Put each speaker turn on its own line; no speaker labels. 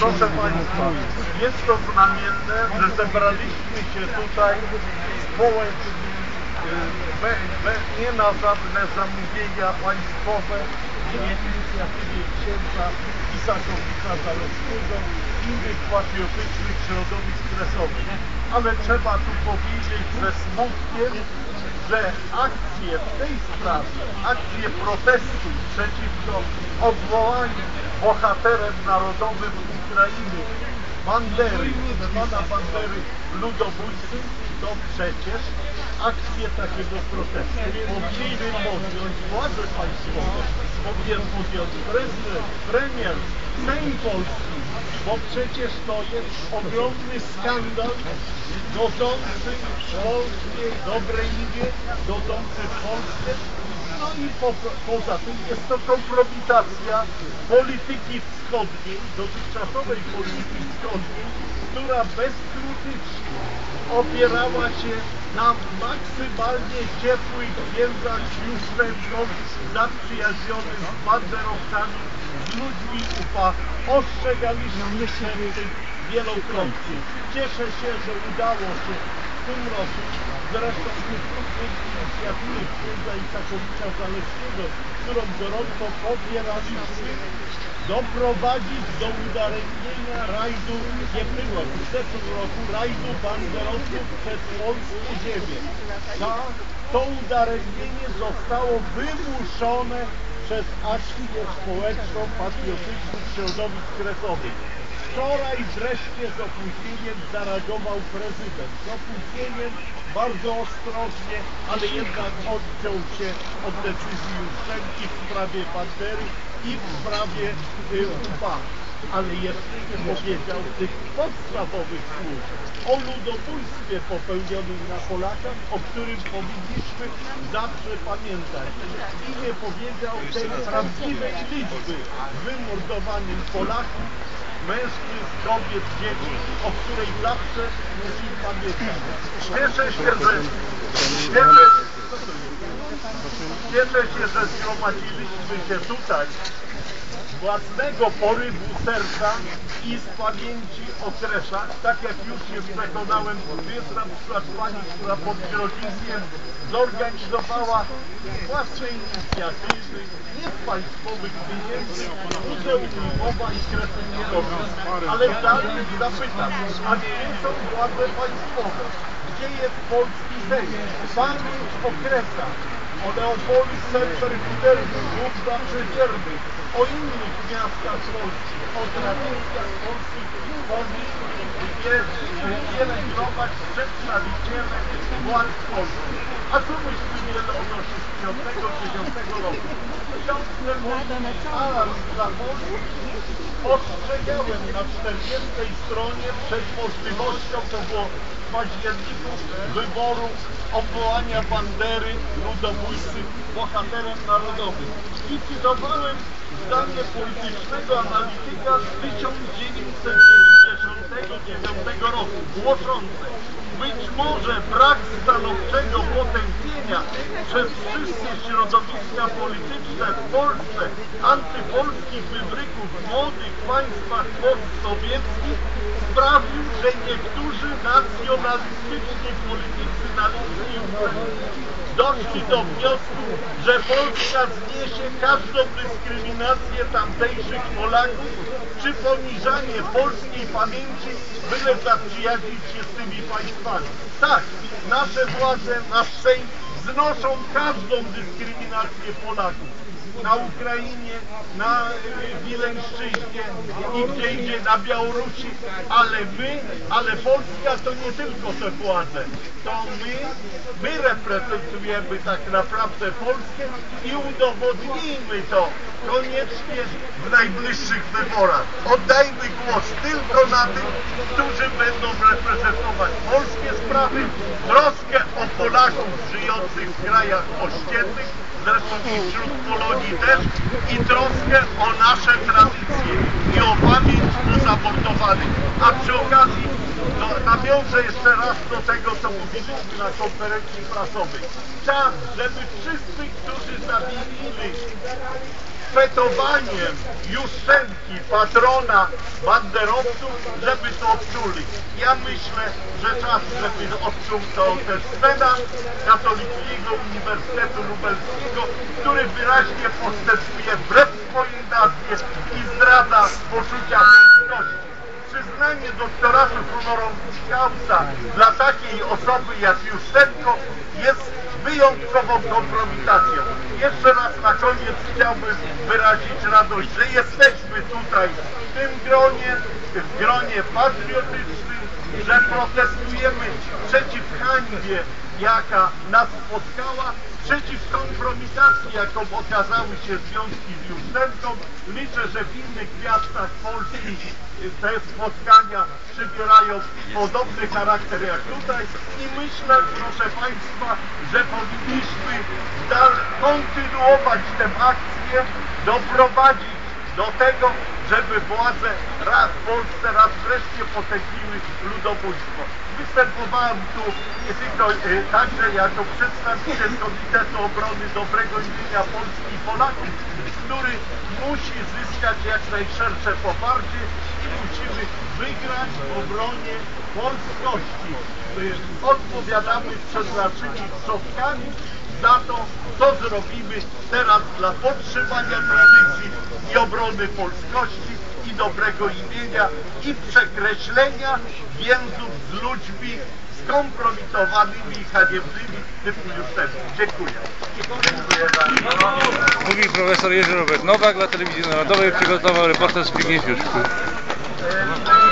Proszę Państwa, jest to znamienne, że zebraliśmy się tutaj społecznie, be, be, nie na żadne zamówienia państwowe, nie inicjatywie księdza Isakowicza Zalewskiego, innych patriotycznych środowisk kresowych. Ale trzeba tu powiedzieć ze smutkiem, że akcje w tej sprawie, akcje protestu przeciwko odwołaniu bohaterem narodowym Ukrainy Bandery, pana Bandery ludobójcy, to przecież akcje takiego protestu powinny podjąć władze państwowe, powinien podjąć prezydent, premier, Sejm Polski, bo przecież to jest ogromny skandal godzący w polskiej dobrej imię, godzący w Polskę no i po, poza tym jest to kompromitacja polityki wschodniej, dotychczasowej polityki wschodniej, która bezkrytycznie opierała się na maksymalnie ciepłych więzach z Juszczenką, zaprzyjaźnionych z banderowcami, z ludźmi UPA. Ostrzegaliśmy tym wielokrotnie. Cieszę się, że udało się tym roku, zresztą dzięki inicjatywie księdza Isakowicza Zalewskiego, którą gorąco popieraliśmy, doprowadzić do udaremnienia rajdu, nie było w zeszłym roku, rajdu banderowców przez polskie ziemię. Ta, to udaremnienie zostało wymuszone przez akcję społeczną patriotycznych środowisk kresowych. Wczoraj wreszcie z opóźnieniem zareagował prezydent. Z opóźnieniem bardzo ostrożnie, ale jednak odciął się od decyzji Juszczenki w sprawie Bandery i w sprawie y, UPA. Ale jeszcze nie powiedział tych podstawowych słów o ludobójstwie popełnionym na Polakach, o którym powinniśmy zawsze pamiętać. I nie powiedział tej prawdziwej liczby wymordowanych Polaków, mężczyzn, kobiet, dzieci, o której zawsze musimy pamiętać. Się, że cieszę, cieszę się, że zgromadziliśmy się tutaj własnego porywu serca i z pamięci o Kreszach, tak jak już się przekonałem, jest na przykład pani, która pod Grodziskiem zorganizowała własne inicjatywy, nie z państwowych pieniędzy, Muzeum Lwowa i Kresowskiego, ale dalej zapytam, a gdzie są władze państwowe? Gdzie jest polski Sejm? Pamięć o Kresach, o Leopolsce Perkuderny, Łódźba Przedzierny, o innych miastach Polski, o tradycjach polskich powinni pielęgnować przedstawiciele władz polskich. A co myślimy o 69 roku? Ksiądz Alarm dla Polski ostrzegałem na 40 stronie przed możliwością, to było październiku, wyboru odwołania bandery ludobójcy bohaterem narodowym. Likwidowałem zdanie politycznego analityka z 1999 roku, głoszące być może brak stanowczego potępienia przez wszystkie środowiska polityczne w Polsce antypolskich wybryków w młodych państwach postsowieckich sprawił, że niektórzy nacjonalistyczni politycy na linii doszli do wniosku, że Polska zniesie każdą dyskryminację tamtejszych Polaków czy poniżanie polskiej pamięci, byle zaprzyjaźnić się z tymi państwami. Tak, nasze władze, nasz Sejm znoszą każdą dyskryminację Polaków na Ukrainie, na Wileńszczyźnie i gdzie indziej na Białorusi, ale my, ale Polska to nie tylko te władze, to my, my reprezentujemy tak naprawdę Polskę i udowodnijmy to koniecznie w najbliższych wyborach. Oddajmy głos tylko na tych, którzy będą reprezentować polskie sprawy, troskę o Polaków żyjących w krajach ościennych, zresztą i wśród Polonii też, i troskę o nasze tradycje i o pamięć o. A przy okazji no, nawiążę jeszcze raz do tego, co mówiliśmy na konferencji prasowej. Czas, żeby wszyscy, którzy zamienili fetowaniem Juszczenki, patrona banderowców, żeby to odczuli. Ja myślę, że czas, żeby odczuł to też Senat Katolickiego Uniwersytetu Lubelskiego, który wyraźnie postępuje wbrew swojej nazwie i zdradza poczucia polskości przyznanie doktoratu honoris causa dla takiej osoby jak Juszczenko jest wyjątkową kompromitacją. Jeszcze raz na koniec chciałbym wyrazić radość, że jesteśmy tutaj w tym gronie, w gronie patriotycznym, że protestujemy przeciw hańbie, jaka nas spotkała, przeciw kompromitacji, jaką okazały się związki z Juszczenką. Liczę, że w innych miastach Polski te spotkania przybierają podobny charakter jak tutaj i myślę, proszę Państwa, że powinniśmy kontynuować tę akcję, doprowadzić do tego, żeby władze raz w Polsce raz wreszcie potępiły ludobójstwo. Występowałem tu nie tylko e, także jako przedstawiciel Komitetu Obrony Dobrego Imienia Polski i Polaków, który musi zyskać jak najszersze poparcie musimy wygrać w obronie polskości. Odpowiadamy przed naszymi przodkami za to, co zrobimy teraz dla podtrzymania tradycji i obrony polskości i dobrego imienia i przekreślenia więzów z ludźmi skompromitowanymi i haniebnymi typu Juszczewski. Dziękuję. Dziękuję bardzo.
Mówi profesor Jerzy Robert Nowak dla telewizji narodowej przygotował reportaż Zbigniew Juszku.
Uhum.